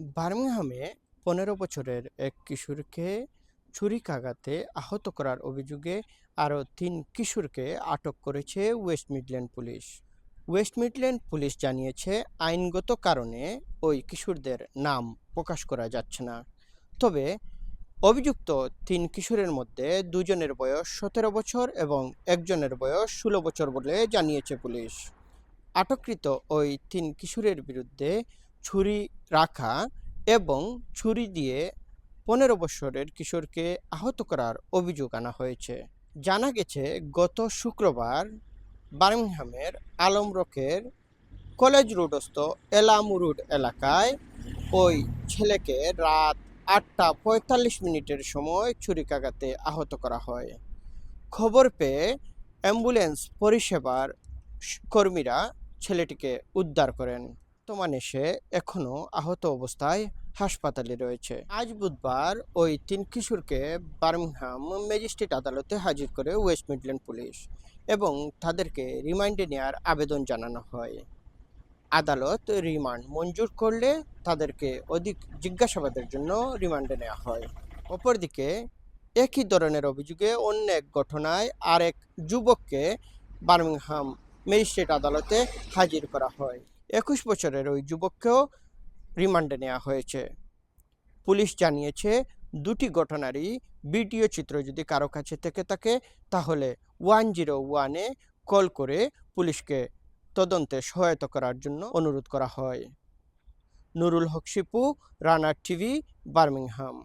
বার্মিংহামে পনেরো বছরের এক কিশোরকে ছুরিকাঘাতে আহত করার অভিযোগে আরও তিন কিশোরকে আটক করেছে West Midland police. West Midland police জানিয়েছে, আইনগত কারণে ওই কিশোরদের নাম প্রকাশ করা যাচ্ছে না। তবে অভিযুক্ত তিন কিশোরের মধ্যে দুজনের বয়স সতেরো বছর এবং একজনের বয়স ষোলো বছর বলে জানিয়েছে পুলিশ। আটককৃত ওই তিন কিশোরের বিরুদ্ধে ছুরি রাখা এবং ছুরি দিয়ে পনেরো বছরের কিশোরকে আহত করার অভিযোগ আনা হয়েছে। জানা গেছে, গত শুক্রবার বার্মিংহামের আলমরকের কলেজ রোডস্থ এলামুরুড এলাকায় ওই ছেলেকে রাত আটটা পঁয়তাল্লিশ মিনিটের সময় ছুরিকাঘাতে আহত করা হয়। খবর পেয়ে অ্যাম্বুলেন্স পরিষেবার কর্মীরা ছেলেটিকে উদ্ধার করেন। বর্তমানে সে এখনও আহত অবস্থায় হাসপাতালে রয়েছে। আজ বুধবার ওই তিন কিশোরকে বার্মিংহাম ম্যাজিস্ট্রেট আদালতে হাজির করে ওয়েস্ট মিডল্যান্ড পুলিশ এবং তাদেরকে রিমান্ডে নেওয়ার আবেদন জানানো হয়। আদালত রিমান্ড মঞ্জুর করলে তাদেরকে অধিক জিজ্ঞাসাবাদের জন্য রিমান্ডে নেওয়া হয়। অপরদিকে একই ধরনের অভিযোগে অন্য এক ঘটনায় আরেক যুবককে বার্মিংহাম ম্যাজিস্ট্রেট আদালতে হাজির করা হয়। একুশ বছরের ওই যুবককেও রিমান্ডে নেওয়া হয়েছে। পুলিশ জানিয়েছে, দুটি ঘটনারই ভিডিও চিত্র যদি কারও কাছে থেকে থাকে, তাহলে ওয়ান জিরো ওয়ানে কল করে পুলিশকে তদন্তে সহায়তা করার জন্য অনুরোধ করা হয়। Nurul Haque Shipu Runner TV, Birmingham.